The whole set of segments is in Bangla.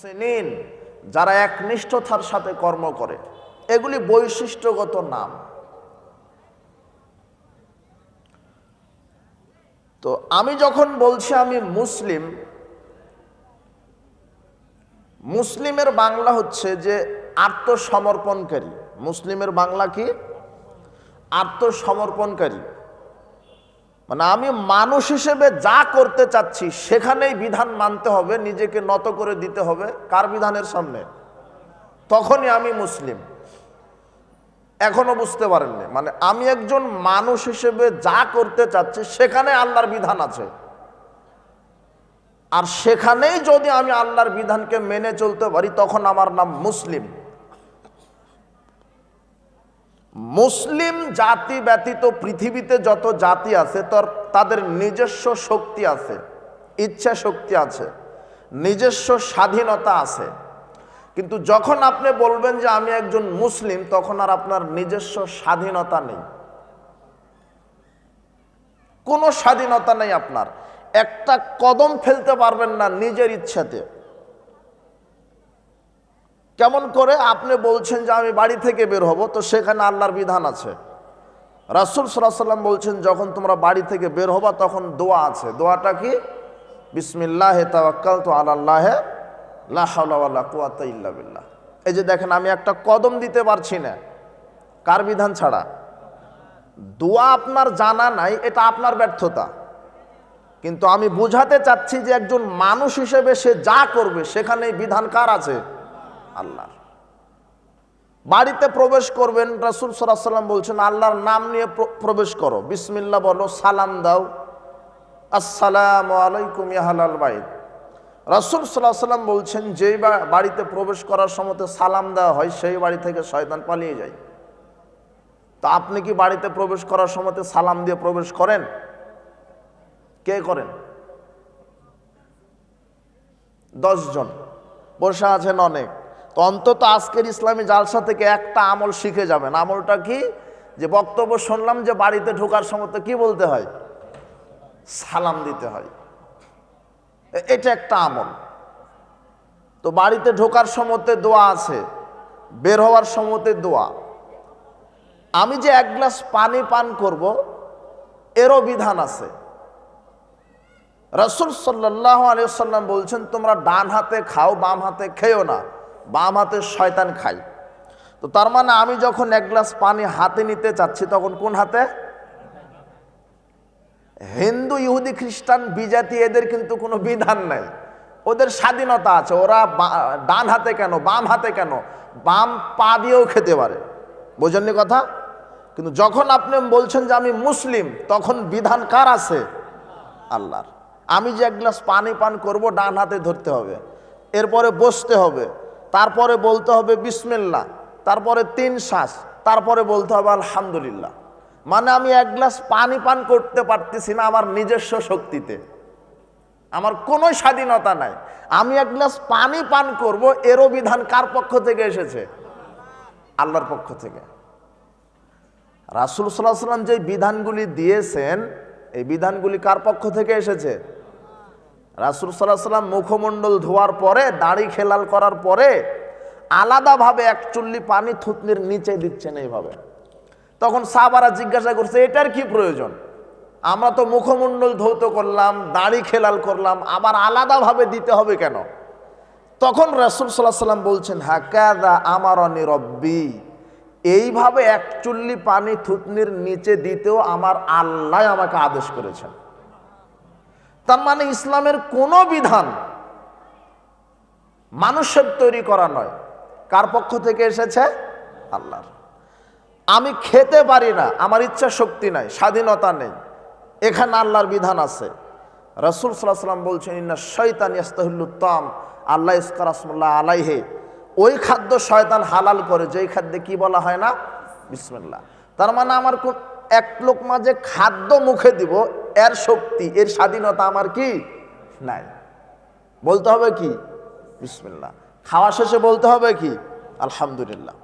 সিনিন যারা একনিষ্ঠতার সাথে কর্ম করে। এগুলি বৈশিষ্ট্যগত নাম। তো আমি যখন বলছি আমি মুসলিম, মুসলিমের বাংলা হচ্ছে যে আত্মসমর্পণকারী। মুসলিমের বাংলা কি? আত্মসমর্পণকারী। মানে আমি মানুষ হিসেবে যা করতে চাচ্ছি, সেখানেই বিধান মানতে হবে, নিজেকে নত করে দিতে হবে। কার বিধানের সামনে? তখনই আমি মুসলিম। এখনও বুঝতে পারেননি। মানে আমি একজন মানুষ হিসেবে যা করতে চাচ্ছি, সেখানে আল্লাহর বিধান আছে। আর সেখানেই যদি আমি আল্লাহর বিধানকে মেনে চলতে পারি, তখন আমার নাম মুসলিম। মুসলিম জাতি ব্যতীত পৃথিবীতে যত জাতি আছে, তার তাদের নিজস্ব শক্তি আছে, ইচ্ছা শক্তি আছে, নিজস্ব স্বাধীনতা আছে। কিন্তু যখন আপনি বলবেন যে আমি একজন মুসলিম, তখন আর আপনার নিজস্ব স্বাধীনতা নেই। কোনো স্বাধীনতা নেই আপনার। একটা কদম ফেলতে পারবেন না নিজের ইচ্ছাতে। কেমন করে? আপনি বলছেন যে আমি বাড়ি থেকে বের হব, তো সেখানে আল্লাহর বিধান আছে। রাসুল সাল্লাম বলছেন, যখন তোমরা বাড়ি থেকে বের হবা, তখন দোয়া আছে। দোয়াটা কি? বিসমিল্লাহ তাওয়াক্কাল তো আল্লাহ ইল্লা বিল্লাহ। এই যে দেখেন, আমি একটা কদম দিতে পারছি না। কার বিধান ছাড়া? দোয়া আপনার জানা নাই, এটা আপনার ব্যর্থতা। কিন্তু আমি বুঝাতে চাচ্ছি যে একজন মানুষ হিসেবে সে যা করবে, সেখানে বিধান কার আছে? আল্লাহর। বাড়িতে প্রবেশ করবেন, রাসুল সাল্লাম বলছেন, আল্লাহর নাম নিয়ে প্রবেশ করো। বিসমিল্লা বলো, সালাম দাও। আসসালাম আলাইকুম ইয়াহালাল বাইত। রাসুল সাল্লাহ সাল্লাম বলছেন, যেই বাড়িতে প্রবেশ করার সময় সালাম দেওয়া হয়, সেই বাড়ি থেকে শয়তান পালিয়ে যায়। তো আপনি কি বাড়িতে প্রবেশ করার সময় সালাম দিয়ে প্রবেশ করেন? কে করেন? দশজন। বসে আছেন অনেক। অন্তত আজকের ইসলামী জালসা থেকে একটা আমল শিখে যাবেন। আমলটা কি? যে বক্তব্য শুনলাম যে বাড়িতে ঢোকার সময় তো কি বলতে হয়? সালাম দিতে হয়। এটা একটা আমল। তো বাড়িতে ঢোকার সময়তে দোয়া আছে, বের হওয়ার সময়তে দোয়া। আমি যে এক গ্লাস পানি পান করব, এরও বিধান আছে। রসুল সাল্লাহ আলিয়াল্লাম বলছেন, তোমরা ডান হাতে খাও, বাম হাতে খেও না। বাম হাতে শয়তান খাই তো তার মানে আমি যখন এক গ্লাস পানি হাতে নিতে চাচ্ছি, তখন কোন হাতে? হিন্দু, ইহুদি, খ্রিস্টান, বিজাতি, এদের কিন্তু কোনো বিধান নাই। ওদের স্বাধীনতা আছে। ওরা ডান হাতে কেন, বাম হাতে কেন? বাম পা দিয়েও খেতে পারে। বোঝেননি কথা? কিন্তু যখন আপনি বলছেন যে আমি মুসলিম, তখন বিধান কার আছে? আল্লাহর। আমি যে এক গ্লাস পানি পান করব, ডান হাতে ধরতে হবে। এরপরে বসতে হবে। তারপরে বলতে হবে বিসমিল্লা তারপরে তিন শ্বাস, তারপরে বলতে হবে আলহামদুলিল্লাহ। মানে আমি এক গ্লাস পানি পান করতে পারতেছি না আমার নিজস্ব শক্তিতে। আমার কোনো স্বাধীনতা নাই। আমি এক গ্লাস পানি পান করব, এরও বিধান কার পক্ষ থেকে এসেছে? আল্লাহর পক্ষ থেকে। রাসুল সাল্লাহ সাল্লাম যে বিধানগুলি দিয়েছেন, এই বিধানগুলি কার পক্ষ থেকে এসেছে? রাসুল সাল্লাহ সাল্লাম মুখমণ্ডল ধোয়ার পরে, দাড়ি খেলাল করার পরে আলাদাভাবে এক চুল্লি পানি থুতনির নিচে দিচ্ছেন এইভাবে। তখন সাবারা জিজ্ঞাসা করছে, এটার কি প্রয়োজন? আমরা তো মুখমণ্ডল ধৌত করলাম, দাড়ি খেলাল করলাম, আবার আলাদাভাবে দিতে হবে কেন? তখন রাসুল সাল্লাহ সাল্লাম বলছেন হাকাদা আমার রব্বি, এইভাবে এক চুল্লি পানি থুতনির নিচে দিতেও আমার আল্লাহ আমাকে আদেশ করেছেন। তার মানে ইসলামের কোনো বিধান মানুষের তৈরি করা নয়। কার পক্ষ থেকে এসেছে? আল্লাহর। আমি খেতে পারি না, আমার ইচ্ছা শক্তি নাই, স্বাধীনতা নেই। এখানে আল্লাহর বিধান আছে। রসুল সাল্লাহ সাল্লাম বলছেন, ইন্না শৈতান ইয়াস্তাহুল্লুত্তম আল্লাহ ইস্কারাসমুল্লাহ আলাইহে। ওই খাদ্য শয়তান হালাল করে, যেই খাদ্যে কি বলা হয় না? বিসমিল্লাহ। তার মানে আমার এক লোক মাঝে খাদ্য মুখে দিব এর শক্তি, এর স্বাধীনতা আমার কি? নাই। বলতে হবে কি? বিসমিল্লাহ। খাওয়া শেষে বলতে হবে কি? আলহামদুলিল্লাহ।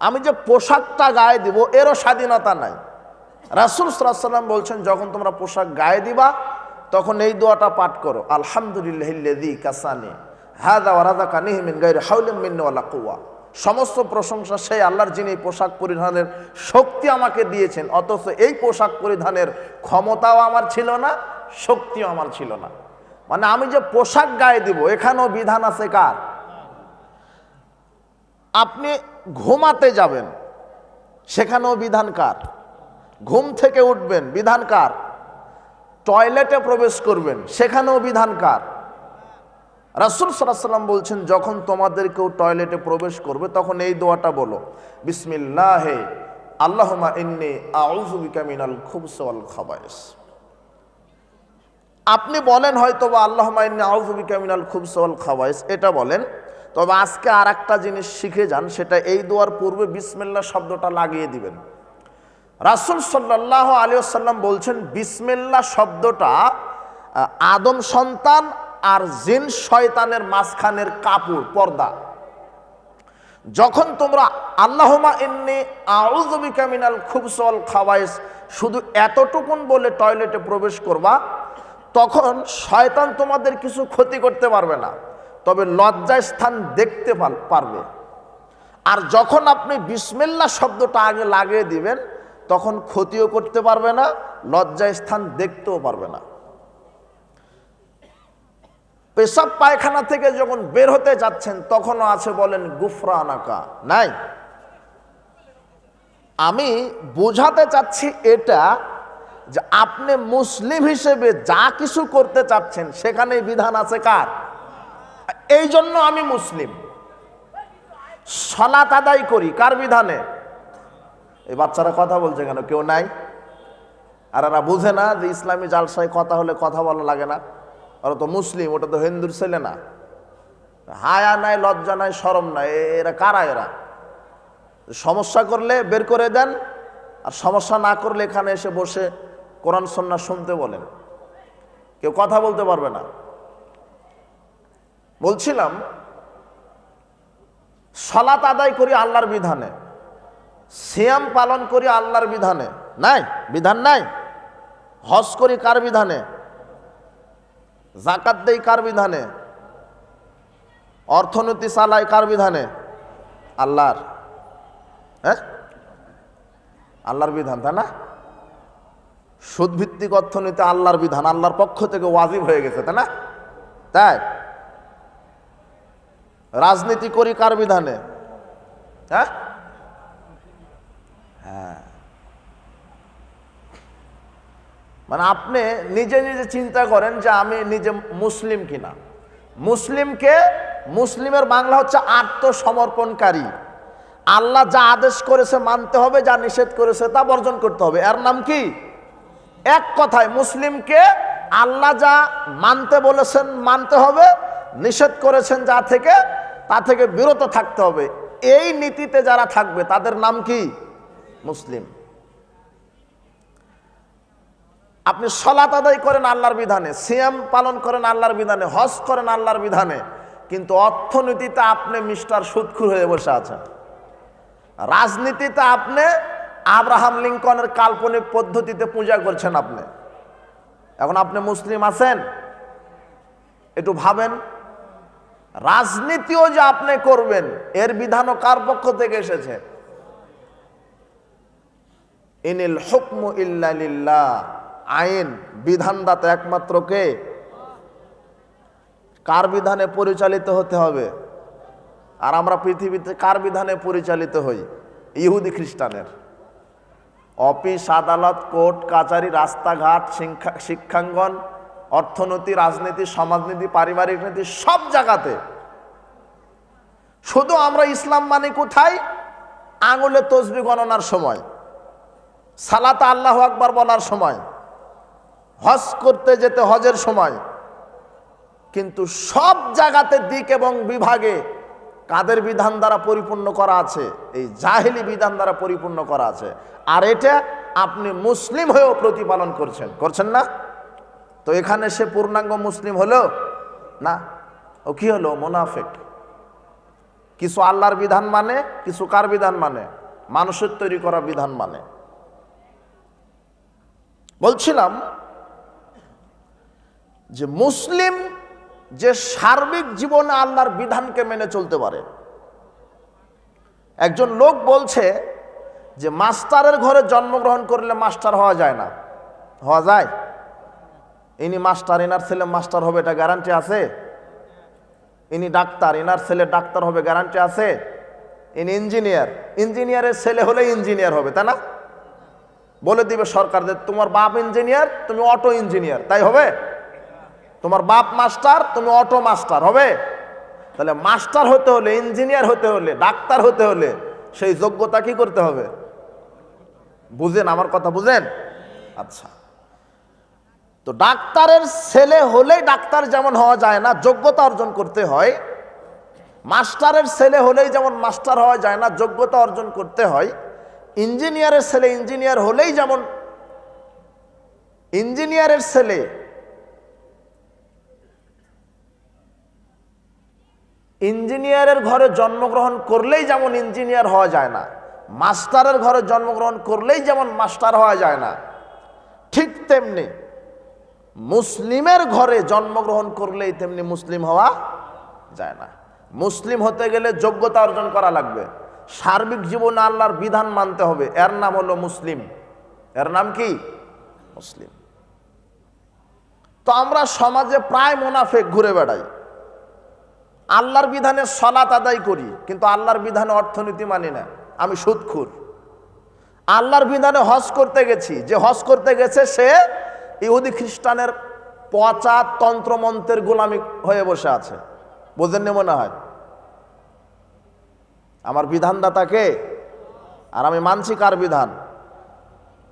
আমি যে পোশাকটা গায়ে দিব, এরও স্বাধীনতা নাই। রাসুল সাল্লাম বলছেন, যখন তোমরা পোশাক গায়ে দিবা, তখন এই দোয়াটা পাঠ করো আলহামদুলিল্লাহ কাসানি হাদা ওয়ারাদা কানিহিমিন গাইরে হাউলিম কুয়া সমস্ত প্রশংসা সেই আল্লাহর যিনি পোশাক পরিধানের শক্তি আমাকে দিয়েছেন, অথচ এই পোশাক পরিধানের ক্ষমতাও আমার ছিল না, শক্তিও আমার ছিল না। মানে আমি যে পোশাক গায়ে দিব, এখানেও বিধান আছে কার? আপনি ঘুমাতে যাবেন, সেখানেও বিধান কার? ঘুম থেকে উঠবেন, বিধান কার? টয়লেটে প্রবেশ করবেন, সেখানেও বিধান কার? রাসুল সাল্লাম বলছেন, যখন তোমাদের কেউ টয়লেটে প্রবেশ করবে, তখন এই দোয়াটা বলো, বিসমিল্লাহে আল্লাহমা ইন্নি আউজুবিকা মিনাল খুবসওয়াল খাবায়েস আপনি বলেন হয়তো বা আল্লাহ আউজুবিকা মিনাল খুবসওয়াল খাবায়েস এটা বলেন। তবে আজকে আর একটা জিনিস শিখে যান, সেটা এই দোয়ার পূর্বে বিসমিল্লা শব্দটা লাগিয়ে দিবেন। রাসুল সাল্লাহ আলিয়াল্লাম বলছেন, বিসমিল্লা শব্দটা আদম সন্তান আর জিন শয়তানের মাঝখানের কাপড়, পর্দা। যখন তোমরা আল্লাহমা এমনি আউজবিকা মিনাল খুবসল খাওয়াইস শুধু এতটুকুন বলে টয়লেটে প্রবেশ করবা, তখন শয়তান তোমাদের কিছু ক্ষতি করতে পারবে না। তবে লজ্জায় স্থান দেখতে পার- পারবে। আর যখন আপনি বিসমিল্লা শব্দটা আগে লাগিয়ে দিবেন, তখন ক্ষতিও করতে পারবে না লজ্জায় স্থান দেখতেও পারবে না। পেশাব পায়খানা থেকে যখন বের হতে যাচ্ছেন, তখনও আছে বলেন গুফরা আনাকা নাই? আমি বোঝাতে চাচ্ছি এটা যে আপনি মুসলিম হিসেবে যা কিছু করতে চাচ্ছেন সেখানে বিধান আছে কার? এই জন্য আমি মুসলিম। সলাত আদায় করি, কার বিধানে? এই বাচ্চারা কথা বলছে কেন? কেউ নাই? আর এরা বুঝে না যে ইসলামী জালসায় কথা হলে কথা বলা লাগে না। ওরা তো মুসলিম, ওটা তো হিন্দুর ছেলে না। হায়া নাই, লজ্জা নাই সরম নাই, এরা কারা এরা? সমস্যা করলে বের করে দেন, আর সমস্যা না করলে এখানে এসে বসে কোরআন সন্না শুনতে বলেন। কেউ কথা বলতে পারবে না। বলছিলাম সলাত আদায় করি আল্লাহর বিধানে, সিয়াম পালন করি আল্লাহর বিধানে। নাই, বিধান নাই। হজ করি কার বিধানে? জাকাত দেই কার বিধানে? অর্থনীতি চালাই কার বিধানে? আল্লাহর। হ্যাঁ? আল্লাহর বিধান, তাই না? সুদভিত্তিক অর্থনীতি আল্লাহর বিধান, আল্লাহর পক্ষ থেকে ওয়াজিব হয়ে গেছে, তাই না? তাই? রাজনীতি করি কার বিধানে? হ্যাঁ? হ্যাঁ। মানে আপনি নিজে নিজে চিন্তা করেন যে আমি নিজে মুসলিম কিনা। মুসলিমকে, মুসলিমের বাংলা হচ্ছে আত্মসমর্পণকারী। আল্লাহ যা আদেশ করেছে মানতে হবে, যা নিষেধ করেছে তা বর্জন করতে হবে। এর নাম কি? এক কথায়, মুসলিমকে আল্লাহ যা মানতে বলেছেন মানতে হবে, নিষেধ করেছেন যা থেকে, তা থেকে বিরত থাকতে হবে। এই নীতিতে যারা থাকবে, তাদের নাম কি? মুসলিম। আপনি সলাত আদায় করেন আল্লাহর বিধানে, সিয়াম পালন করেন আল্লাহর বিধানে, হজ করেন আল্লাহর বিধানে, কিন্তু অর্থনীতিতে আপনি মিস্টার সুদখুর হয়ে বসে আছেন। রাজনীতিতে আপনি আব্রাহাম লিঙ্কনের কাল্পনিক পদ্ধতিতে পূজা করছেন আপনি। এখন আপনি মুসলিম আছেন? একটু ভাবেন। রাজনীতিও যে আপনি করবেন, এর বিধানও কার পক্ষ থেকে এসেছে? ইনিল হুকমু ইল্লা আইন বিধানদাতা একমাত্র কে? কার বিধানে পরিচালিত হতে হবে? আর আমরা পৃথিবীতে কার বিধানে পরিচালিত হই? ইহুদি খ্রিস্টানের। অফিস, আদালত, কোর্ট, কাচারি, রাস্তাঘাট, শিক্ষা- শিক্ষাঙ্গন, অর্থনীতি, রাজনীতি, সমাজনীতি, পারিবারিক নীতি সব জায়গাতে। শুধু আমরা ইসলাম মানে কোথায়? আঙুলে তসবি গণনার সময়। সালাতা আল্লাহ আকবার বলার সময়। হজ করতে যেতে হজের সময়। কিন্তু সব জায়গাতে দিক এবং বিভাগে কাদের বিধান দ্বারা পরিপূর্ণ করা আছে? এই জাহেলি বিধান দ্বারা পরিপূর্ণ করা আছে। আর এটা আপনি মুসলিম হয়েও প্রতিপালন করছেন। করছেন না? তো এখানে সে পূর্ণাঙ্গ মুসলিম হলো? না। ও কি হলো? মোনাফেক। কিছু আল্লাহর বিধান মানে কিছু কার বিধান মানে? মানুষের তৈরি করা বিধান মানে। বলছিলাম যে মুসলিম যে সার্বিক জীবনে আল্লাহর বিধানকে মেনে চলতে পারে। একজন লোক বলছে যে মাস্টারের ঘরে জন্মগ্রহণ করলে মাস্টার হওয়া যায় না। হওয়া যায়? ইনি মাস্টার এনার ছেলে মাস্টার হবে, এটা গ্যারান্টি আছে? ইনি ডাক্তার এনার ছেলে ডাক্তার হবে গ্যারান্টি আছে? ইনি ইঞ্জিনিয়ার ইঞ্জিনিয়ারের ছেলে হলে ইঞ্জিনিয়ার হবে, তাই না? বলে দিবে সরকার যে তোমার বাপ ইঞ্জিনিয়ার তুমি অটো ইঞ্জিনিয়ার তাই হবে? তোমার বাপ মাস্টার, তুমি অটো মাস্টার, হবে? তাহলে মাস্টার হতে হলে, ইঞ্জিনিয়ার হতে হলে, ডাক্তার হতে হলে সেই যোগ্যতা কি করতে হবে? বুঝেন আমার কথা, বুঝেন? আচ্ছা। তো ডাক্তারের ছেলে হলেই ডাক্তার যেমন হওয়া যায় না, যোগ্যতা অর্জন করতে হয়। মাস্টারের ছেলে হলেই যেমন মাস্টার হওয়া যায় না, যোগ্যতা অর্জন করতে হয়। ইঞ্জিনিয়ারের ছেলে ইঞ্জিনিয়ার হলেই যেমন, ইঞ্জিনিয়ারের ছেলে ইঞ্জিনিয়ারের ঘরে জন্মগ্রহণ করলেই যেমন ইঞ্জিনিয়ার হওয়া যায় না, মাস্টারের ঘরে জন্মগ্রহণ করলেই যেমন মাস্টার হওয়া যায় না, ঠিক তেমনি মুসলিমের ঘরে জন্মগ্রহণ করলেই তেমনি মুসলিম হওয়া যায় না। মুসলিম হতে গেলে যোগ্যতা অর্জন করা লাগবে। সার্বিক জীবনে আল্লাহর বিধান মানতে হবে। এর নাম হলো মুসলিম। এর নাম কি? মুসলিম। তো আমরা সমাজে প্রায় মোনাফেক ঘুরে বেড়াই। আল্লাহর বিধানে সলাত আদায় করি, কিন্তু আল্লাহর বিধানে অর্থনীতি মানি না। আমি সুদখুর। আল্লাহর বিধানে হজ করতে গেছি। যে হজ করতে গেছে সে ইহুদি খ্রিস্টানের পচা তন্ত্রমন্ত্রের গোলামি হয়ে বসে আছে। বোঝেননি মনে হয়? আমার বিধানদাতাকে আর আমি মানছি কার বিধান?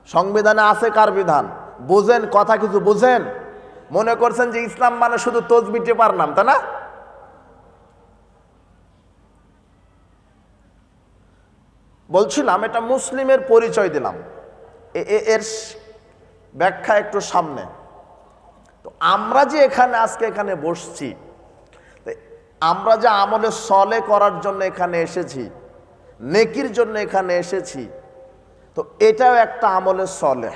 সংবিধানে আছে কার বিধান? বোঝেন, কথা কিছু বোঝেন? মনে করছেন যে ইসলাম মানে শুধু তসবি টেপার নাম, তাই না? বলছিলাম, এটা মুসলিমের পরিচয় দিলাম। এর ব্যাখ্যা একটু সামনে। তো আমরা যে এখানে, আজকে এখানে বসছি আমরা যে আমলে সলে করার জন্য এখানে এসেছি, নেকির জন্য এখানে এসেছি, তো এটাও একটা আমলে সলে।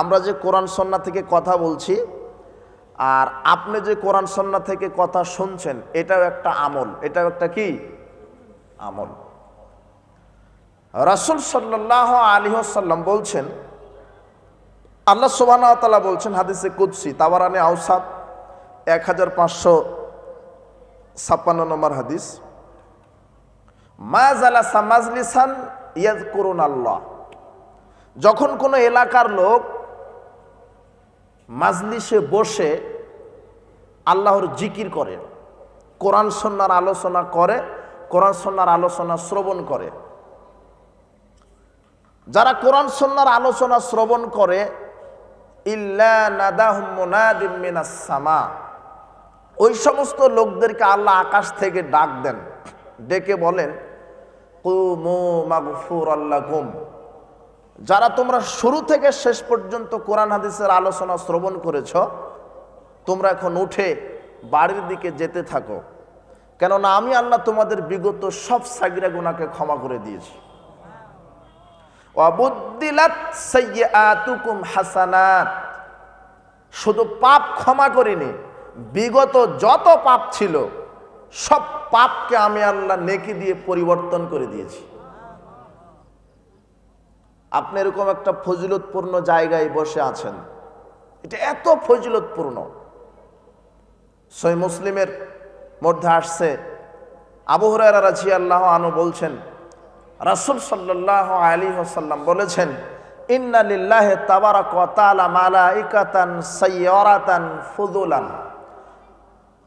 আমরা যে কোরআন সন্না থেকে কথা বলছি, আর আপনি যে কোরআন সন্না থেকে কথা শুনছেন, এটাও একটা আমল। এটাও একটা কি? আমল। রাসুল সাল্লাহ আলিহাসাল্লাম বলছেন, আল্লাহ সুবাহ বলছেন হাদিসে কুৎসি তাবারানে আউসাদ এক হাজার পাঁচশো ছাপ্পান্ন নম্বর হাদিস মাজালাসা মাজলিসান ইয়াদ করুন আল্লাহ যখন কোনো এলাকার লোক মাজলিসে বসে আল্লাহর জিকির করে, কোরআন সন্ন্যার আলোচনা করে, কোরআন সন্ন্যার আলোচনা শ্রবণ করে যারা কোরআন সন্ন্যার আলোচনা শ্রবণ করে সামা, ওই সমস্ত লোকদেরকে আল্লাহ আকাশ থেকে ডাক দেন। ডেকে বলেন আল্লাকুম যারা তোমরা শুরু থেকে শেষ পর্যন্ত কোরআন হাদিসের আলোচনা শ্রবণ করেছ, তোমরা এখন উঠে বাড়ির দিকে যেতে থাকো। কেননা আমি আল্লাহ তোমাদের বিগত সব সাগিরা গুণাকে ক্ষমা করে দিয়েছি। অবুদ্দিলাত সাইয়াতুকুম হাসানাত। শুধু পাপ ক্ষমা করিনি, বিগত যত পাপ ছিল, সব পাপকে আমি আল্লাহ নেকি দিয়ে পরিবর্তন করে দিয়েছি। আপনি এরকম একটা ফজিলতপূর্ণ জায়গায় বসে আছেন, এটা এত ফজিলতপূর্ণ। সই মুসলিমের মধ্যে আসছে, আবু হুরায়রা রাজি আল্লাহ আনু বলছেন রাসুল সাল্লাহ আলী সাল্লাম বলেছেন, ইন্না লিল্লাহে তাবারাক ওয়া তাআলা মালাইকাতান সাইয়ারাতান ফুদুলান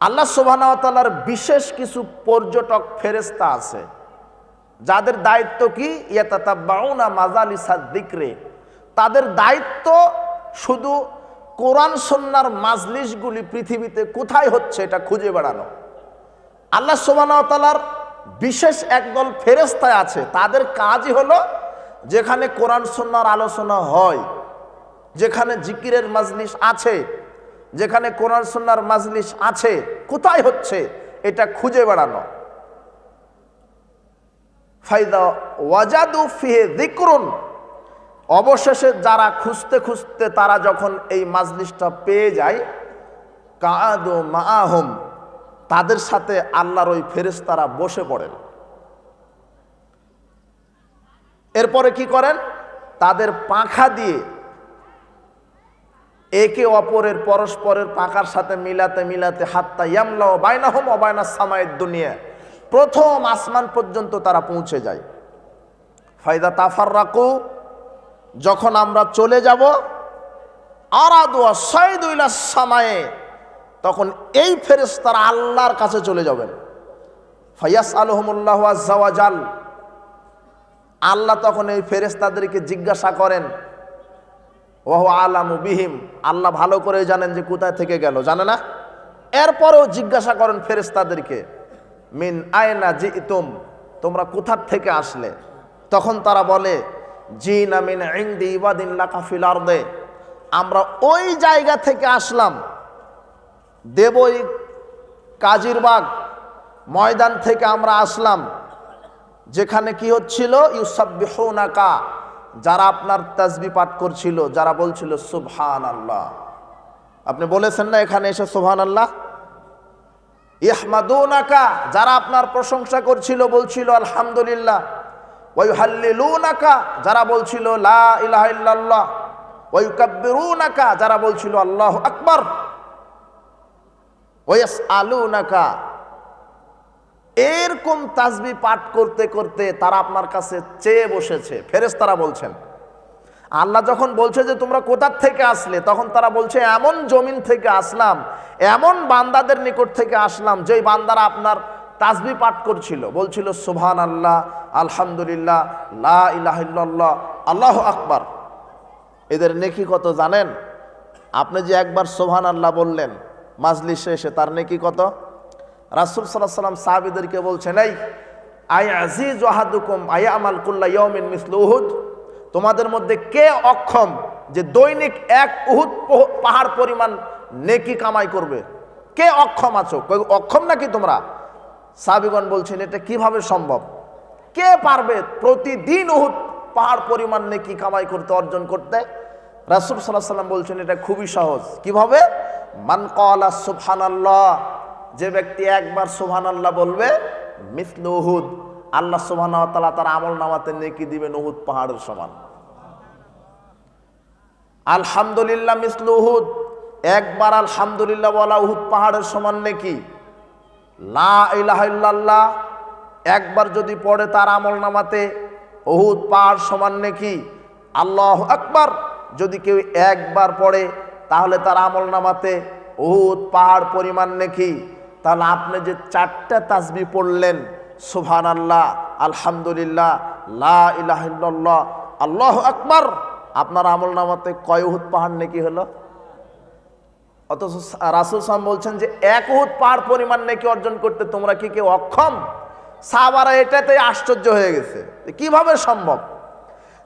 আল্লাহ ওয়া বিশেষ কিছু পর্যটক ফেরেশতা আছে, যাদের দায়িত্ব কি? ইয়াতাতাব্বাউনা মাজালিসাদ যিকরে। তাদের দায়িত্ব শুধু কোরআন সন্ন্যার মাজলিসগুলি পৃথিবীতে কোথায় হচ্ছে এটা খুঁজে বেড়ানো। আল্লাহ সোবানতালার বিশেষ একদল ফেরেস্তায় আছে। তাদের কাজই হলো যেখানে কোরআন সন্ন্যার আলোচনা হয়, যেখানে জিকিরের মাজলিস আছে, যেখানে কোরআন সন্ন্যার মাজলিস আছে। কোথায় হচ্ছে? এটা খুঁজে বেড়ানো। ফাইদা ওয়াজাদু ফিহে দিকরুন অবশেষে যারা খুঁজতে খুঁজতে তারা যখন এই মাজলিসটা পেয়ে যায়, কাদু মাআহুম তাদের সাথে আল্লাহর ওই ফেরেশতারা বসে পড়েন। এরপরে কি করেন? তাদের পাখা দিয়ে একে অপরের পরস্পরের পাকার সাথে মিলাতে মিলাতে, হাত্তা ইয়ামলা বাইনা হোম অবায়না সামায়ের দুনিয়া, প্রথম আসমান পর্যন্ত তারা পৌঁছে যায়। ফায়দা তাফার রাকু যখন আমরা চলে যাব আরাদুয়া সৈদুল্লা সামায়ে তখন এই ফেরেস তারা আল্লাহর কাছে চলে যাবেন। ফাইয়াস আলহমুল্লাহ আজাল আল্লাহ তখন এই ফেরেস্তাদেরকে জিজ্ঞাসা করেন ওহ আলামু বিহিম? আল্লাহ ভালো করে জানেন যে কোথায় থেকে গেল, জানে না? এরপরেও জিজ্ঞাসা করেন ফেরেস্তাদেরকে মিন আয়না জি ইতুম তোমরা কোথার থেকে আসলে? তখন তারা বলে জি না মিন ইংদি ইবাদিন লাকাফিল আমরা ওই জায়গা থেকে আসলাম দেবই কাজিরবাগ ময়দান থেকে আমরা আসলাম। যেখানে কি হচ্ছিল? ইউসাবিহুনাকা যারা আপনার তাজবি পাঠ করছিল, যারা বলছিল সুবহান আল্লাহ আপনি বলেছেন না এখানে এসে সুবহান আল্লাহ ইহমাদুনাকা, যারা আপনার প্রশংসা করছিল, বলছিল, আলহামদুলিল্লাহ। ওই ওয়াইহাল্লিলুনাকা যারা বলছিল, লা ইলাহা ইল্লাল্লাহ। ওয়াইকাব্বিরুনাকা যারা বলছিল, আল্লাহ আকবার। ওয়াস আলুনাকা এরকম তাজবি পাঠ করতে করতে তারা আপনার কাছে চেয়ে বসেছে। ফেরেস তারা বলছেন, আল্লাহ যখন বলছে যে তোমরা কোথার থেকে আসলে, তখন তারা বলছে, এমন জমিন থেকে আসলাম, এমন বান্দাদের নিকট থেকে আসলাম, যেই বান্দারা আপনার তাজবি পাঠ করছিল। বলছিল সুবহান আল্লাহ আলহামদুলিল্লাহ, লা ইলাহিল্লাহ আল্লাহ আকবার। এদের নেকি কত জানেন? আপনি যে একবার সোহান আল্লাহ বললেন মাজলিসে এসে তার নেকি কত? রাসুল সাল্লাহ সাল্লাম সাহাবিদেরকে বলছেন এই আই আজিজ ওয়াহাদুকুম আই আমাল কুল্লা ইয়মিন মিসল উহুদ? তোমাদের মধ্যে কে অক্ষম যে দৈনিক এক উহুদ পহ- পাহাড় পরিমাণ নেকি কামাই করবে? কে অক্ষম আছো? অক্ষম নাকি তোমরা? সাহাবিগণ বলছেন, এটা কীভাবে সম্ভব? কে পারবে প্রতিদিন উহুদ পাহাড় পরিমাণ নেকি কামাই করতে, অর্জন করতে? রাসুল সাল্লাহ সাল্লাম বলছেন, এটা খুবই সহজ। কীভাবে? মান কলা যে ব্যক্তি একবার সুবহানাল্লাহ বলবে, মিসলু উহুদ, আল্লাহ সুবহানাহু ওয়া তাআলা তার আমল নামাতে নেকি দিবেন উহুদ পাহাড়ের সমান। আলহামদুলিল্লাহ মিসলু উহুদ, একবার আলহামদুলিল্লাহ বলা উহুদ পাহাড়ের সমান নেকি? লা একবার যদি পড়ে তার আমল নামাতে উহুদ পাহাড় সমান নেকি? আল্লাহ আকবার। যদি কেউ একবার পড়ে, তাহলে তার আমল নামাতে উহুদ পাহাড় পরিমাণ নেকি। তাহলে আপনি যে চারটা তাসবি পড়লেন সুবহান আল্লাহ আলহামদুলিল্লাহ, লা ইলাহা আল্লাহ আকবার, আপনার আমল নামাতে কয় উহুদ পাহাড় নেকি হলো? অথচ রাসুল সাম বলছেন যে এক উহুদ পাহাড় পরিমাণ নাকি অর্জন করতে তোমরা কি কেউ অক্ষম? সাহাবারা এটাতে আশ্চর্য হয়ে গেছে কীভাবে সম্ভব?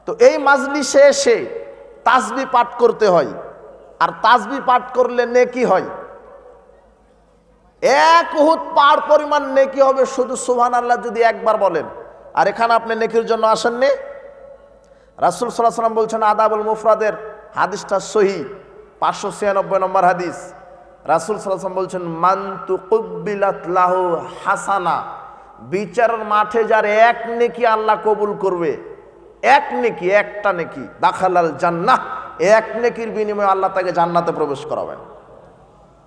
তো এই মাজলিসে এসে তাসবি পাঠ করতে হয়। আর তাসবি পাঠ করলে নেকি হয়। এক উহুদ পাহাড় পরিমাণ নেকি হবে শুধু সুবহান আল্লাহ যদি একবার বলেন। আর এখানে আপনি নেকির জন্য আসেননি? রাসুল সাল্লাহ সাল্লাম বলছেন, আদাবুল মুফরাদের হাদিসটা সহি, পাঁচশো ছিয়ানব্বই নম্বর হাদিস। রাসুল সাল্লাম বলছেন মান্তু লাহু হাসানা, বিচারের মাঠে যার এক নেকি আল্লাহ কবুল করবে। এক নেকি, একটা নেকি, দাখালাল জান্নাহ। এক নেকির বিনিময়ে আল্লাহ তাকে জান্নাতে প্রবেশ করাবেন।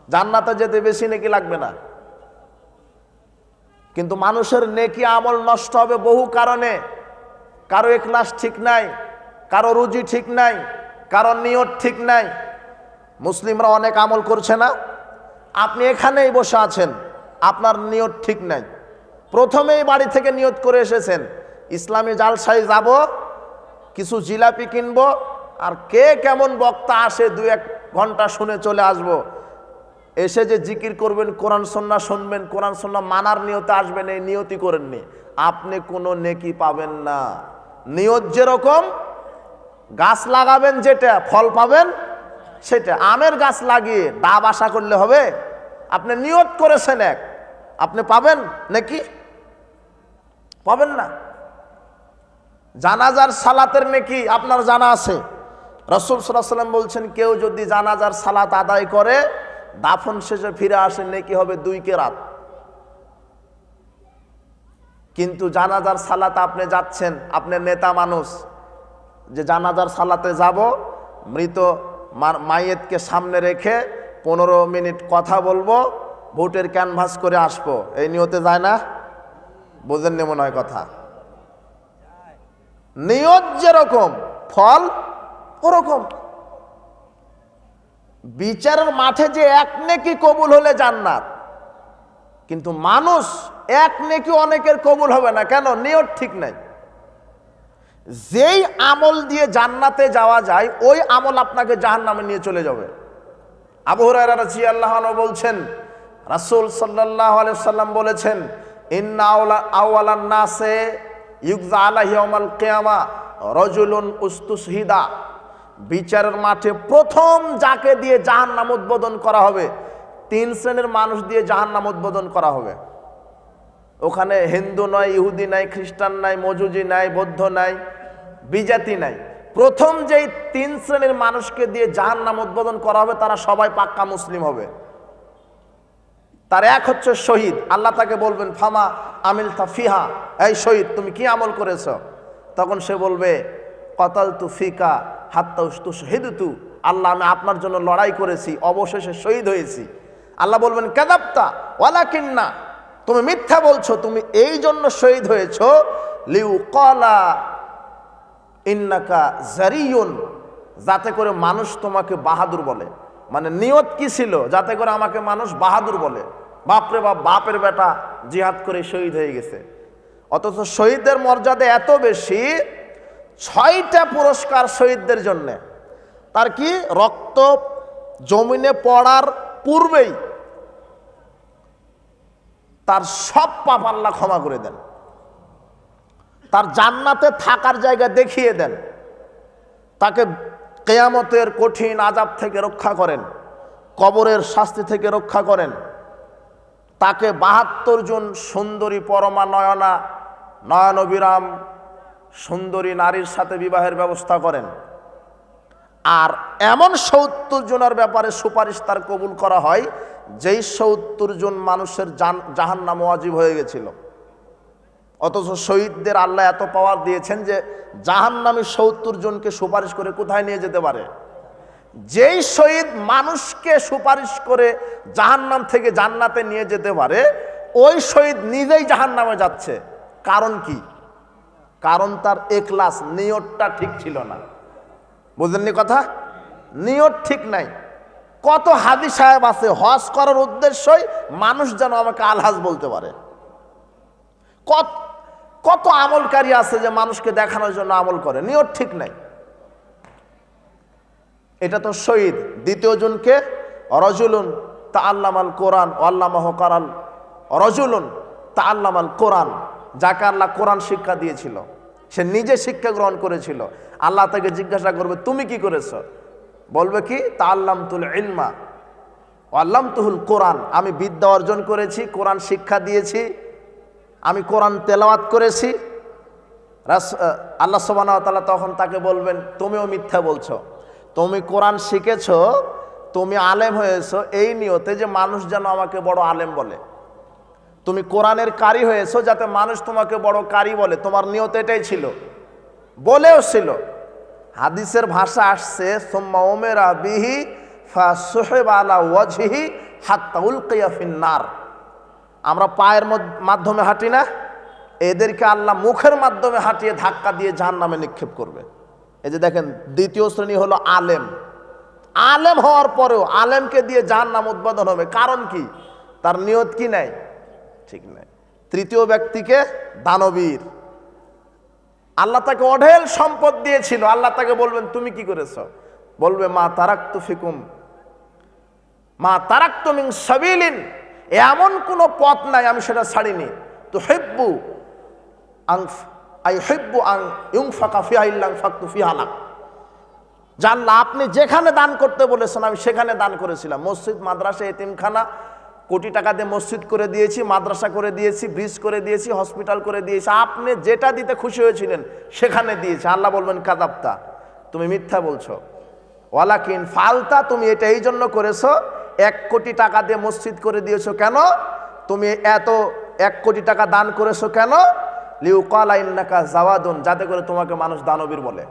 জান্নাতে যেতে বেশি নেকি লাগবে না। কিন্তু মানুষের নেকি আমল নষ্ট হবে বহু কারণে। কারও এখলাস ঠিক নাই, কারও রুজি ঠিক নাই, কারও নিয়ত ঠিক নাই। মুসলিমরা অনেক আমল করছে না। আপনি এখানেই বসে আছেন, আপনার নিয়ত ঠিক নাই। প্রথমেই বাড়ি থেকে নিয়ত করে এসেছেন, ইসলামী জালসাই যাব কিছু জিলাপি কিনবো, আর কে কেমন বক্তা আসে দু এক ঘণ্টা শুনে চলে আসব। এসে যে জিকির করবেন, কোরআন সন্না শুনবেন, কোরআন সন্না মানার নিয়তে আসবেন, এই নিয়তি করেননি। আপনি কোনো নেকি পাবেন না। নিয়ত যেরকম, গাছ লাগাবেন যেটা, ফল পাবেন সেটা। আমের গাছ লাগিয়ে ডাব আশা করলে হবে। আপনি নিয়ত করেছেন এক। আপনি পাবেন নাকি? পাবেন না। জানাজার সালাতের নাকি আপনার জানা আছে? রসুল সাল্লাম বলছেন, কেউ যদি জানাজার সালাত আদায় করে, দাফন শেষে ফিরে আসে, নেকি হবে দুই কেরাত। কিন্তু জানাজার সালাতে আপনি যাচ্ছেন, আপনি নেতা মানুষ, যে জানাজার সালাতে যাব, মৃত মা- মাইয়েতকে সামনে রেখে পনেরো মিনিট কথা বলব, ভোটের ক্যানভাস করে আসব। এই নিয়তে যায় না? বোঝেননি মনে হয় কথা। নিয়ত যেরকম, ফল ওরকম। বিচারের মাঠে যে এক নেকি কবুল হলে জান্নাত, কিন্তু মানুষ এক নেকি অনেকের কবুল হবে না। কেন? নিয়ত ঠিক নাই। যেই আমল দিয়ে জান্নাতে যাওয়া যায়, ওই আমল আপনাকে জাহান নামে নিয়ে চলে যাবে। আবু হুরায়রা রাদিয়াল্লাহু বলছেন, রাসূল সাল্লাল্লাহু আলাইহি সাল্লাম বলেছেন, ইন্না আওয়ালান নাসে ইউকজা আলাইহি ইয়াউমাল কিয়ামা, রাজুলুন উস্তুশহিদা বিচারের মাঠে প্রথম যাকে দিয়ে জাহান্নাম উদ্বোধন করা হবে, তিন শ্রেণির মানুষ দিয়ে জাহান্নাম উদ্বোধন করা হবে। ওখানে হিন্দু নয় ইহুদি নাই, খ্রিস্টান নাই, মজুজি নাই, বৌদ্ধ নাই, বিজাতি নাই। প্রথম যেই তিন শ্রেণির মানুষকে দিয়ে জাহান নাম উদ্বোধন করা হবে, তারা সবাই পাক্কা মুসলিম হবে। তার এক হচ্ছে শহীদ। আল্লাহ তাকে বলবেন, ফামা আমিল ফিহা। এই শহীদ, তুমি কি আমল করেছ? তখন সে বলবে কতাল তু ফিকা হাত্তা তু শহীদ তু আল্লাহ, আমি আপনার জন্য লড়াই করেছি, অবশেষে শহীদ হয়েছি। আল্লাহ বলবেন কেদাপ্তা ওয়ালা কিন্না তুমি মিথ্যা বলছো, তুমি এই জন্য শহীদ হয়েছ। লিউ কলা ইন্নাকা জারিয়ুন, যাতে করে মানুষ তোমাকে বাহাদুর বলে। মানে নিয়ত কি ছিল? যাতে করে আমাকে মানুষ বাহাদুর বলে। বাপরে বাপ, বাপের বেটা জিহাদ করে শহীদ হয়ে গেছে। অথচ শহীদদের মর্যাদা এত বেশি, ছয়টা পুরস্কার শহীদদের জন্য। তার কি? রক্ত, জমিনে পড়ার পূর্বেই তার সব পাপ আল্লাহ ক্ষমা করে দেন। তার জান্নাতে থাকার জায়গা দেখিয়ে দেন। তাকে কেয়ামতের কঠিন আজাব থেকে রক্ষা করেন, কবরের শাস্তি থেকে রক্ষা করেন। তাকে বাহাত্তর জন সুন্দরী পরমা নয়না নয়নবিরাম সুন্দরী নারীর সাথে বিবাহের ব্যবস্থা করেন। আর এমন সত্তর জনের ব্যাপারে সুপারিশ তার কবুল করা হয়, যেই সত্তর জন মানুষের জান জাহান্নাম ওয়াজিব হয়ে গেছিল। অথচ শহীদদের আল্লাহ এত পাওয়ার দিয়েছেন যে জাহান জাহান্নামী সত্তর জনকে সুপারিশ করে কোথায় নিয়ে যেতে পারে? যেই শহীদ মানুষকে সুপারিশ করে জাহান্নাম থেকে জান্নাতে নিয়ে যেতে পারে, ওই শহীদ নিজেই জাহান্নামে যাচ্ছে। কারণ কি? কারণ তার একলাস নিয়তটা ঠিক ছিল না। বুঝলেননি কথা? নিয়ত ঠিক নাই। কত হাদি সাহেব আছে, হজ করার উদ্দেশ্যই মানুষ যেন আমাকে আলহাজ বলতে পারে। কত কত আমলকারী আছে যে মানুষকে দেখানোর জন্য আমল করে। নিয়ত ঠিক নাই। এটা তো শহীদ। দ্বিতীয় জনকে রজুলুন তা আল্লামাল কোরআন ও আল্লামাহ কারাল রজুলুন তা আল্লামাল কোরআন, যাকে আল্লাহ কোরআন শিক্ষা দিয়েছিল। সে নিজে শিক্ষা গ্রহণ করেছিল। আল্লাহ তাকে জিজ্ঞাসা করবে, তুমি কি করেছ? বলবে কি তা আল্লাম তুল ইলমা আল্লাম তুহুল কোরআন। আমি বিদ্যা অর্জন করেছি, কোরআন শিক্ষা দিয়েছি, আমি কোরআন তেলাওয়াত করেছি। রাস আল্লাহ তাআলা তখন তাকে বলবেন, তুমিও মিথ্যা বলছো। তুমি কোরআন শিখেছ, তুমি আলেম হয়েছো, এই নিয়তে যে মানুষ যেন আমাকে বড় আলেম বলে। তুমি কোরআনের কারি হয়েছো যাতে মানুষ তোমাকে বড় কারি বলে। তোমার নিয়ত এটাই ছিল, বলেও ছিল। হাদিসের ভাষা আসছে, সোম্মা ওমেরা বিহি ফা সোহেব আলা ওয়াজহি হাত্তা উলকিয়া ফিন্নার। আমরা পায়ের মাধ্যমে হাঁটি না, এদেরকে আল্লাহ মুখের মাধ্যমে হাঁটিয়ে ধাক্কা দিয়ে জাহান নামে নিক্ষেপ করবে। এই যে দেখেন, দ্বিতীয় শ্রেণি হলো আলেম। আলেম হওয়ার পরেও আলেমকে দিয়ে যার নাম উদ্বোধন হবে, কারণ কি? তার নিয়ত কি নাই? ঠিক নাই। তৃতীয় ব্যক্তিকে দানবীর। আল্লাহ তাকে অঢেল সম্পদ দিয়েছিল। আল্লাহ তাকে বলবেন, তুমি কি করেছ? বলবে, মা তারাক্তু ফিকুম। মা তারাক্তু মিন সাবিলিন। এমন কোনো পথ নাই, আমি সেটা ছাড়িনি। তো হেব্বু আং আই আং ইউং জানলা আপনি যেখানে দান করতে বলেছেন, আমি সেখানে দান করেছিলাম। মসজিদ, মাদ্রাসা, এতিমখানা, কোটি টাকা দিয়ে মসজিদ করে দিয়েছি, মাদ্রাসা করে দিয়েছি, ব্রিজ করে দিয়েছি, হসপিটাল করে দিয়েছি। আপনি যেটা দিতে খুশি হয়েছিলেন, সেখানে দিয়েছি। আল্লাহ বলবেন কাদাপ্তা তুমি মিথ্যা বলছো। ওয়ালাকিন ফালতা, তুমি এটা এই জন্য করেছ, এক কোটি টাকা দিয়ে মসজিদ করে দিয়েছ কেন? তুমি এত এক কোটি টাকা দান করেছ কেন? লিউকাল আইন্নাকা জাওয়াদুন, যাতে করে তোমাকে মানুষ দানবীর বলে।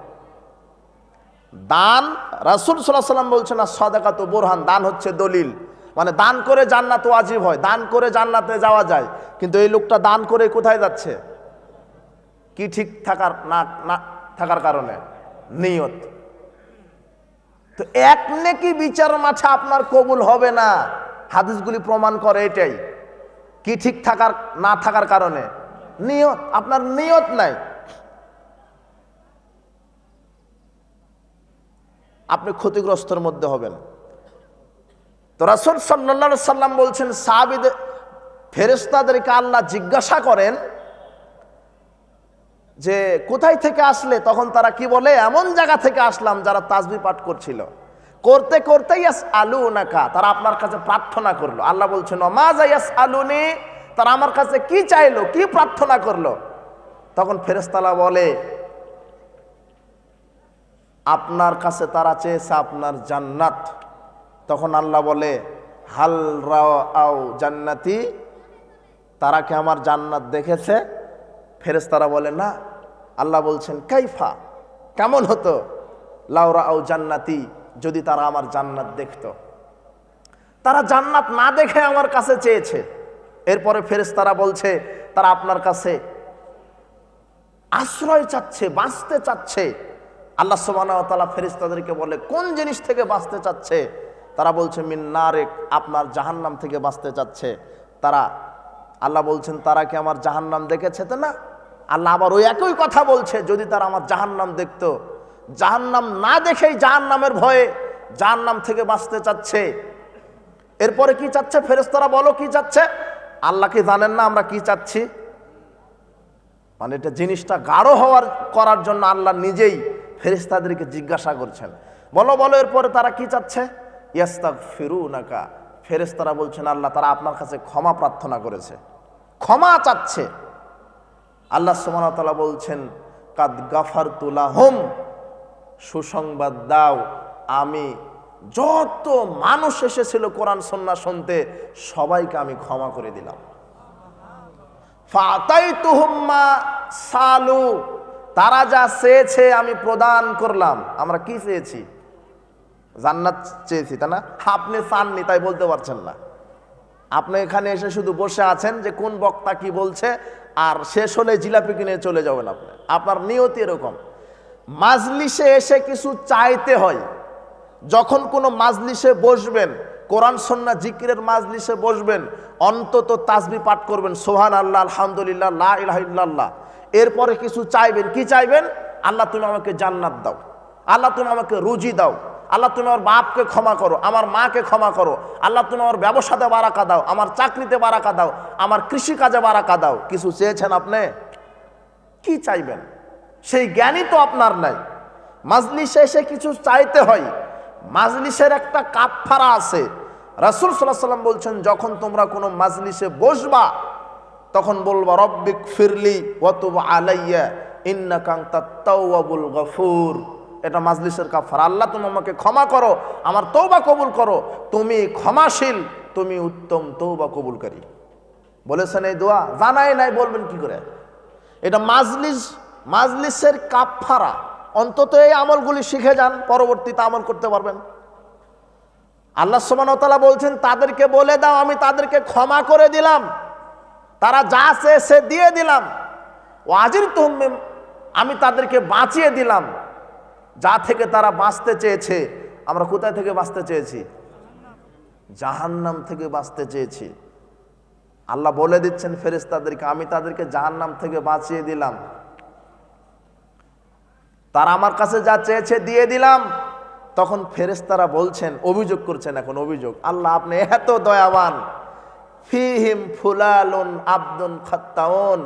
দান, রাসুল সাল্লাহ সাল্লাম বলছে না সদাকা তো বোরহান দান হচ্ছে দলিল। মানে দান করে জান্নাত ওয়াজিব হয়, দান করে জান্নাতে যাওয়া যায়। কিন্তু এই লোকটা দান করে কোথায় যাচ্ছে? কি ঠিক থাকার না না থাকার কারণে? নিয়ত। তো এক নেকি বিচার মাঠে আপনার কবুল হবে না। হাদিসগুলি প্রমাণ করে এটাই। কি ঠিক থাকার, না থাকার কারণে? নিয়ত, আপনার নিয়ত নাই। আপনি ক্ষতিগ্রস্তর মধ্যে হবেন। তো রাসুল সাল্লা সাল্লাম বলছেন, সাহাবিদের ফেরেস্তাদেরকে আল্লাহ জিজ্ঞাসা করেন যে, কোথায় থেকে আসলে? তখন তারা কি বলে? এমন জায়গা থেকে আসলাম যারা তাজবি পাঠ করছিল। করতে করতেই আলু নাকা তারা আপনার কাছে প্রার্থনা করল। আল্লাহ বলছেন ইয়াস আলুনি তারা আমার কাছে কি চাইলো, কি প্রার্থনা করল? তখন ফেরেস্তালা বলে, আপনার কাছে তারা চেয়েছে আপনার জান্নাত। তখন আল্লাহ বলে, হাল রাও জান্নাতি, তারা কি আমার জান্নাত দেখেছে? ফেরেস্তারা বলে, না। আল্লাহ বলছেন, কাইফা, কেমন হতো? লাউরা আও জান্নাতি, যদি তারা আমার জান্নাত দেখত। তারা জান্নাত না দেখে আমার কাছে চেয়েছে। এরপরে ফেরেস্তারা বলছে, তারা আপনার কাছে আশ্রয় চাচ্ছে, বাঁচতে চাচ্ছে। আল্লাহ সোমানা ফেরিস্তাদেরকে বলে, কোন জিনিস থেকে বাঁচতে চাচ্ছে? তারা বলছে মিন্নারেক আপনার জাহান্নাম থেকে বাঁচতে চাচ্ছে। তারা, আল্লাহ বলছেন, তারা কি আমার জাহান্নাম দেখেছে তো না? আল্লাহ আবার ওই একই কথা বলছে, যদি তারা আমার জাহান্নাম দেখতো। জাহান্নাম না দেখেই জাহান্নামের ভয়ে জাহান্নাম থেকে বাঁচতে চাচ্ছে। এরপরে কি চাচ্ছে? ফেরেস্তারা বলো, কি চাচ্ছে? আল্লাহ কি জানেন না আমরা কি চাচ্ছি? মানে এটা জিনিসটা গাঢ় হওয়ার করার জন্য আল্লাহ নিজেই ফেরিস্তাদেরকে জিজ্ঞাসা করছেন। বলো বলো, এরপরে তারা কি চাচ্ছে? ইয়াস্তাক ফিরু নাকা ফেরেস্তারা বলছেন, আল্লাহ তারা আপনার কাছে ক্ষমা প্রার্থনা করেছে। ক্ষমা চাচ্ছে। আল্লাহ সুমানতালা বলছেন, কাদ গাফার তুলা হোম সুসংবাদ দাও, আমি যত মানুষ এসেছিল কোরআন সন্না শুনতে, সবাইকে আমি ক্ষমা করে দিলাম। ফাতাই তুহুম্মা সালু, তারা যা চেয়েছে আমি প্রদান করলাম। আমরা কি চেয়েছি? জান্নাত চেয়েছি, তাই না? আপনি চাননি, তাই বলতে পারছেন না। আপনি এখানে এসে শুধু বসে আছেন যে কোন বক্তা কি বলছে, আর শেষ হলে জিলাপি কিনে চলে যাবেন আপনি। আপনার নিয়তি এরকম। মাজলিসে এসে কিছু চাইতে হয় যখন কোনো মাজলিসে বসবেন, কোরআন, সন্না, জিকিরের মাজলিসে বসবেন, অন্তত তাসবি পাঠ করবেন সোহান আল্লাহ আলহামদুলিল্লাহ, লা ইলাহা ইল্লাল্লাহ। এরপরে কিছু চাইবেন, কি চাইবেন? আল্লাহ তুমি আমাকে জান্নাত দাও। আল্লাহ তুমি আমাকে রুজি দাও। আল্লাহ তুমি আমার বাপকে ক্ষমা করো, আমার মাকে ক্ষমা করো। আল্লাহ তুমি আমার ব্যবসাতে বারাকা দাও, আমার চাকরিতে বারাকা দাও, আমার কৃষিকাজে বারাকা দাও। কিছু চেয়েছেন আপনি? কি চাইবেন? সেই জ্ঞানই তো আপনার নাই। মাজলিসে এসে কিছু চাইতে হয়। মাজলিসের একটা কাপফারা আছে। রাসুল সাল্লাহ সাল্লাম বলছেন, যখন তোমরা কোনো মাজলিসে বসবা, তখন বলবা, রব্বিক ফিরলি ওয়াতুব আলাইয়া ইন্না কাংতা তাওয়াবুল গফুর। এটা মাজলিসের কাফার আল্লাহ, তুমি আমাকে ক্ষমা করো, আমার তৌবা কবুল করো। তুমি ক্ষমাশীল, তুমি উত্তম তৌবা কবুলকারী। বলেছেন এই দোয়া? জানাই নাই, বলবেন কি করে? এটা মাজলিস, মাজলিসের কাফারা অন্তত এই আমলগুলি শিখে যান, পরবর্তীতে আমল করতে পারবেন। আল্লাহ সুবাহতালা বলছেন, তাদেরকে বলে দাও, আমি তাদেরকে ক্ষমা করে দিলাম। তারা যা সে সে দিয়ে দিলাম। ও আজির তুহমিম আমি তাদেরকে বাঁচিয়ে দিলাম। যা থেকে তারা বাঁচতে চেয়েছে, আমরা কোথায় থেকে বাঁচতে চেয়েছি? জাহান্নাম থেকে বাঁচতে চেয়েছি। আল্লাহ বলে দিচ্ছেন ফেরেস্তাদেরকে আমি তাদেরকে জাহান্নাম থেকে বাঁচিয়ে দিলাম। তারা আমার কাছে যা চেয়েছে দিয়ে দিলাম। তখন ফেরেস্তারা বলছেন, অভিযোগ করছেন এখন, অভিযোগ। আল্লাহ আপনি এত দয়াবান। ফিহিম ফুলালুন আব্দুন খাত্তাউন।